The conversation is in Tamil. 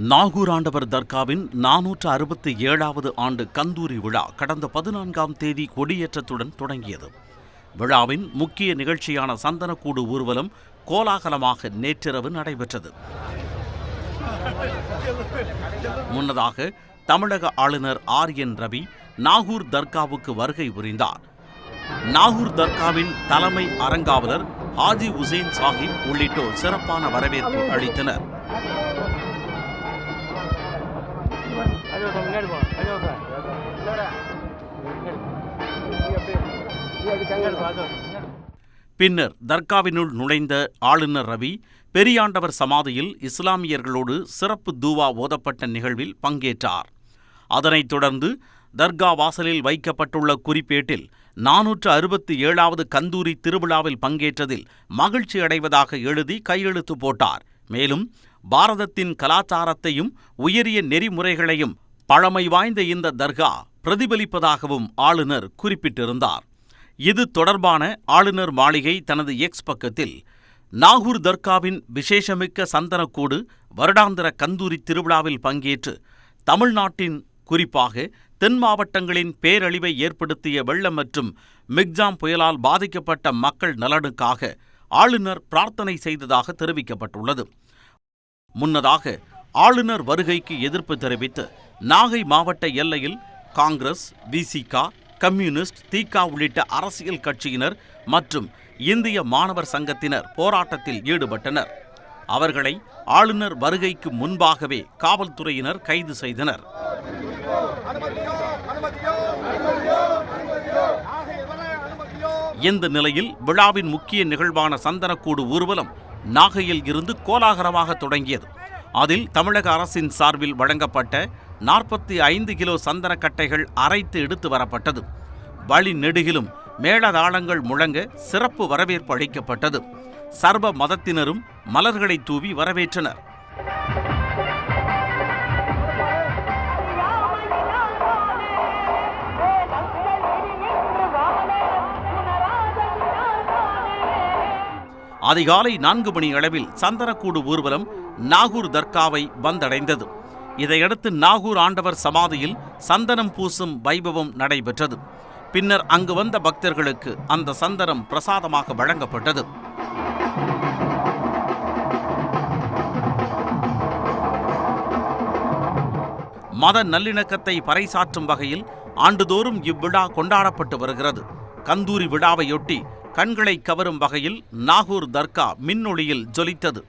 நாகூர் ஆண்டவர் தர்காவின் நானூற்று அறுபத்தி ஏழாவது ஆண்டு கந்தூரி விழா கடந்த பதினான்காம் தேதி கொடியேற்றத்துடன் தொடங்கியது. விழாவின் முக்கிய நிகழ்ச்சியான சந்தனக்கூடு ஊர்வலம் கோலாகலமாக நேற்றிரவு நடைபெற்றது. முன்னதாக தமிழக ஆளுநர் ஆர் என் ரவி நாகூர் தர்காவுக்கு வருகை புரிந்தார். நாகூர் தர்காவின் தலைமை அறங்காவலர் ஹாஜி உசேன் சாஹிப் உள்ளிட்டோர் சிறப்பான வரவேற்பு அளித்தனர். முன்னாடி போ அஜோ சார் பின்னர் தர்காவினுள் நுழைந்த ஆளுநர் ரவி பெரியாண்டவர் சமாதியில் இஸ்லாமியர்களோடு சிறப்பு தூவா ஓதப்பட்ட நிகழ்வில் பங்கேற்றார். அதனைத் தொடர்ந்து தர்கா வாசலில் வைக்கப்பட்டுள்ள குறிப்பேட்டில் நானூற்று அறுபத்தி ஏழாவது கந்தூரி திருவிழாவில் பங்கேற்றதில் மகிழ்ச்சி அடைவதாக எழுதி கையெழுத்து போட்டார். மேலும் பாரதத்தின் கலாச்சாரத்தையும் உயரிய நெறிமுறைகளையும் பழமை வாய்ந்த இந்த தர்கா பிரதிபலிப்பதாகவும் ஆளுநர் குறிப்பிட்டிருந்தார். இது தொடர்பான ஆளுநர் மாளிகை தனது எக்ஸ் பக்கத்தில் நாகூர் தர்காவின் விசேஷமிக்க சந்தனக்கூடு வருடாந்திர கந்தூரி திருவிழாவில் பங்கேற்று தமிழ்நாட்டின் குறிப்பாக தென் மாவட்டங்களின் பேரழிவை ஏற்படுத்திய வெள்ளம் மற்றும் மிக்ஜாம் புயலால் பாதிக்கப்பட்ட மக்கள் நலனுக்காக ஆளுநர் பிரார்த்தனை செய்ததாக தெரிவிக்கப்பட்டுள்ளது. முன்னதாக ஆளுநர் வருகைக்கு எதிர்ப்பு தெரிவித்து நாகை மாவட்ட எல்லையில் காங்கிரஸ் விசிகா கம்யூனிஸ்ட் தீகா உள்ளிட்ட அரசியல் கட்சியினர் மற்றும் இந்திய மாணவர் சங்கத்தினர் போராட்டத்தில் ஈடுபட்டனர். அவர்களை ஆளுநர் வருகைக்கு முன்பாகவே காவல்துறையினர் கைது செய்தனர். இந்த நிலையில் விழாவின் முக்கிய நிகழ்வான சந்தனக்கூடு ஊர்வலம் நாகையில் இருந்து கோலாகலமாக தொடங்கியது. அதில் தமிழக அரசின் சார்பில் வழங்கப்பட்ட நாற்பத்தி ஐந்து கிலோ சந்தனக்கட்டைகள் அரைத்து எடுத்து வரப்பட்டது. வழி நெடுகிலும் மேளதாளங்கள் முழங்க சிறப்பு வரவேற்பு அளிக்கப்பட்டது. சர்வ மதத்தினரும் மலர்களை தூவி வரவேற்றனர். அதிகாலை நான்கு மணி அளவில் சந்தனக்கூடு ஊர்வலம் நாகூர் தர்காவை வந்தடைந்தது. இதையடுத்து நாகூர் ஆண்டவர் சமாதியில் சந்தனம் பூசும் வைபவம் நடைபெற்றது. பின்னர் அங்கு வந்த பக்தர்களுக்கு அந்த சந்தனம் பிரசாதமாக வழங்கப்பட்டது. மத நல்லிணக்கத்தை பறைசாற்றும் வகையில் ஆண்டுதோறும் இவ்விழா கொண்டாடப்பட்டு வருகிறது. கந்தூரி விழாவையொட்டி கண்களை கவரும் வகையில் நாகூர் தர்கா மின்னொளியில் ஜொலித்தது.